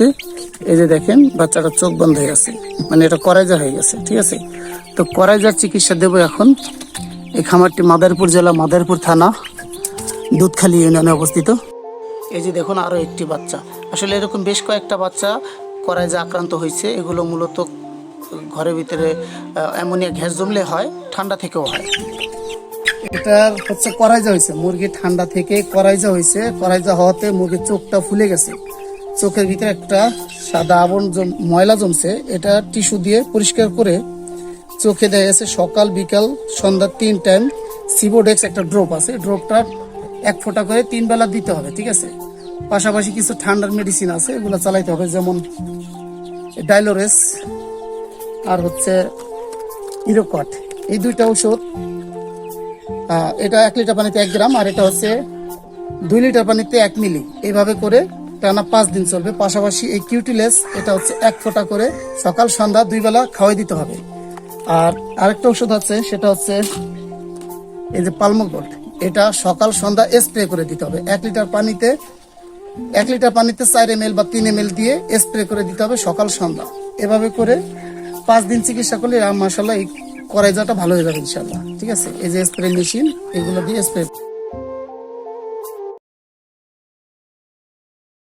এই যে দেখেন বাচ্চাটা চোখ বন্ধ হয়ে গেছে। মানে এটা করাইজা হয়ে গেছে, ঠিক আছে? তো করাইজার চিকিৎসা দেবো এখন। এই খামারটি মাদারপুর জেলা, মাদারপুর থানা, দুধখালি ইউনিয়নে অবস্থিত। এই যে দেখুন আরও একটি বাচ্চা। আসলে এরকম বেশ কয়েকটা বাচ্চা করাইজা আক্রান্ত হয়েছে। এগুলো মূলত ঘরের ভিতরে অ্যামোনিয়া গ্যাস জমলে হয়, ঠান্ডা থেকেও হয়। এটার হচ্ছে করাইজা হয়েছে। মুরগি ঠান্ডা থেকে করাইজা হয়েছে। করাইজা হওয়াতে মুরগির চোখটা ফুলে গেছে। চোখের ভিতরে একটা সাদা আবরণ ময়লা জমছে। এটা টিস্যু দিয়ে পরিষ্কার করে চোখে দেয়া আছে সকাল, বিকাল, সন্ধ্যা তিন টাইম সিবোডেক্স একটা ড্রপ আছে। ড্রপটা এক ফোঁটা করে তিন বেলা দিতে হবে, ঠিক আছে? পাশাপাশি কিছু ঠান্ডার মেডিসিন আছে, এগুলো চালাইতে হবে, যেমন ডাইলোরেস আর হচ্ছে ইরোকট। এই দুইটা ওষুধ এটা এক লিটার পানিতে এক গ্রাম আর এটা হচ্ছে দুই লিটার পানিতে এক মিলি। এইভাবে করে টানা পাঁচ দিন চলবে। পাশাপাশি এই কিউটিলেস এটা হচ্ছে এক ফোঁটা করে সকাল, সন্ধ্যা দুই বেলা খাওয়াই দিতে হবে। আর আরেকটা ওষুধ আছে, সেটা হচ্ছে এই যে পালমোগোল্ড এটা সকাল, সন্ধ্যা স্প্রে করে দিতে হবে। এক লিটার পানিতে, এক লিটার পানিতে চার এম এল বা তিন এম এল দিয়ে স্প্রে করে দিতে হবে সকাল, সন্ধ্যা। এভাবে করে পাঁচ দিন চিকিৎসা করলে মাসাল্লাহ এই করাইজাটা ভালো হয়ে যাবে ইনশাল্লাহ ঠিক আছে? এই যে স্প্রে মেশিন এগুলো দিয়ে স্প্রে